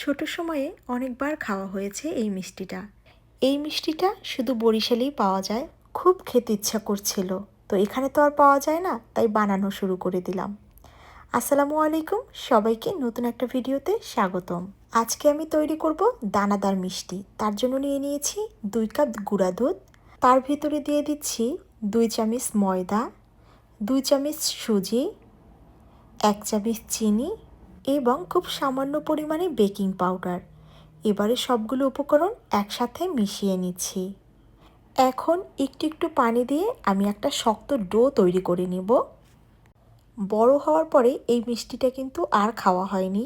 ছোট সময়ে অনেকবার খাওয়া হয়েছে এই মিষ্টিটা। এই মিষ্টিটা শুধু বরিশালেই পাওয়া যায়, খুব খেতে ইচ্ছা করছিল। তো এখানে তো আর পাওয়া যায় না, তাই বানানো শুরু করে দিলাম। আসসালামু আলাইকুম, সবাইকে নতুন একটা ভিডিওতে স্বাগতম। আজকে আমি তৈরি করব দানাদার মিষ্টি। তার জন্য নিয়ে নিয়েছি দুই কাপ গুঁড়া দুধ। তার ভিতরে দিয়ে দিচ্ছি দুই চামচ ময়দা, দুই চামচ সুজি, এক চামচ চিনি এবং খুব সামান্য পরিমাণে বেকিং পাউডার। এবারে সবগুলো উপকরণ একসাথে মিশিয়ে নিচ্ছি। এখন একটু একটু পানি দিয়ে আমি একটা শক্ত ডো তৈরি করে নেব। বড় হওয়ার পরে এই মিষ্টিটা কিন্তু আর খাওয়া হয়নি।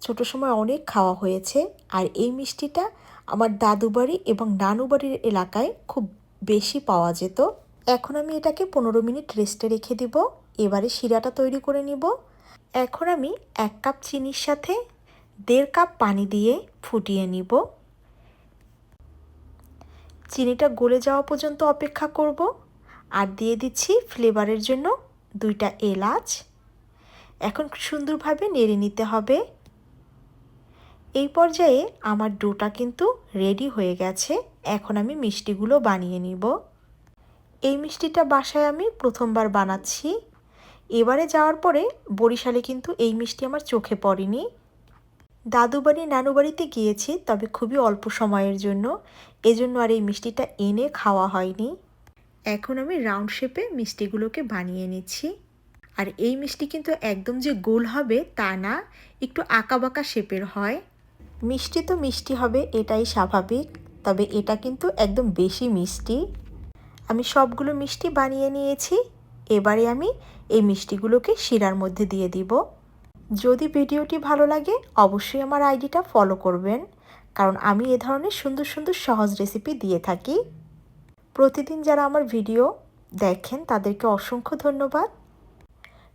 ছোট সময় অনেক খাওয়া হয়েছে আর এই মিষ্টিটা আমার দাদু বাড়ি এবং নানু বাড়ির এলাকায় খুব বেশি পাওয়া যেত। এখন আমি এটাকে পনেরো মিনিট রেস্টে রেখে দিব। এবারে শিরাটা তৈরি করে নিব। এখন আমি এক কাপ চিনির সাথে দেড় কাপ পানি দিয়ে ফুটিয়ে নিব। চিনিটা গলে যাওয়া পর্যন্ত অপেক্ষা করব। আর দিয়ে দিচ্ছি ফ্লেভারের জন্য দুইটা এলাচ। এখন সুন্দরভাবে নেড়ে নিতে হবে। এই পর্যায়ে আমার ডোটা কিন্তু রেডি হয়ে গেছে। এখন আমি মিষ্টিগুলো বানিয়ে নিব। এই মিষ্টিটা বাসায় আমি প্রথমবার বানাচ্ছি। এবারে যাওয়ার পরে বরিশালে কিন্তু এই মিষ্টি আমার চোখে পড়েনি। দাদু বাড়ি নানু বাড়িতে গিয়েছি, তবে খুবই অল্প সময়ের জন্য। এজন্য আর এই মিষ্টিটা এনে খাওয়া হয়নি। এখন আমি রাউন্ড শেপে মিষ্টিগুলোকে বানিয়ে নিচ্ছি। আর এই মিষ্টি কিন্তু একদম যে গোল হবে তা না, একটু আঁকাবাঁকা শেপের হয়। মিষ্টি তো মিষ্টি হবে, এটাই স্বাভাবিক, তবে এটা কিন্তু একদম বেশি মিষ্টি। আমি সবগুলো মিষ্টি বানিয়ে নিয়েছি। এবারে আমি এই মিষ্টিগুলোকে শিরার মধ্যে দিয়ে দিব। যদি ভিডিওটি ভালো লাগে, অবশ্যই আমার আইডিটা ফলো করবেন, কারণ আমি এ ধরনের সুন্দর সুন্দর সহজ রেসিপি দিয়ে থাকি। প্রতিদিন যারা আমার ভিডিও দেখেন, তাদেরকে অসংখ্য ধন্যবাদ।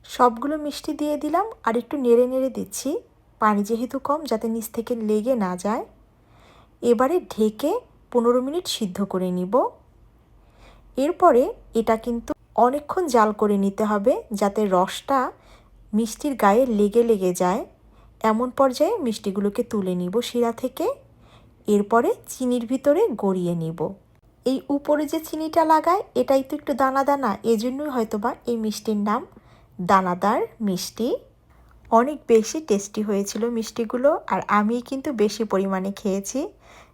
সবগুলো মিষ্টি দিয়ে দিলাম, আর একটু নেড়ে নেড়ে দিচ্ছি। পানি যেহেতু কম, যাতে নিচ থেকে লেগে না যায়। এবারে ঢেকে পনেরো মিনিট সিদ্ধ করে নিব। এরপরে এটা কিন্তু অনেকক্ষণ জাল করে নিতে হবে যাতে রসটা মিষ্টির গায়ে লেগে লেগে যায়। এমন পর্যায়ে মিষ্টিগুলোকে তুলে নিব শিরা থেকে। এরপরে চিনির ভিতরে গড়িয়ে নিব। এই উপরে যে চিনিটা লাগায়, এটাই তো একটু দানা দানা এজন্যই হয়তোবা এই মিষ্টির নাম দানাদার মিষ্টি। অনেক বেশি টেস্টি হয়েছিল মিষ্টিগুলো আর আমি কিন্তু বেশি পরিমাণে খেয়েছি,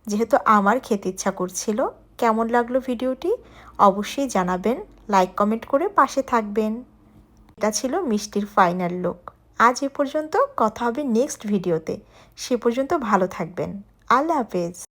যেহেতু আমার খেতে ইচ্ছা করছিল। কেমন লাগল ভিডিওটি? অবশ্যই জানাবেন। লাইক কমেন্ট করে পাশে থাকবেন। এটা ছিল মিষ্টির ফাইনাল লুক আজ এ পর্যন্ত কথা হবে নেক্সট ভিডিওতে সে পর্যন্ত ভালো থাকবেন। আল্লাহ হাফেজ।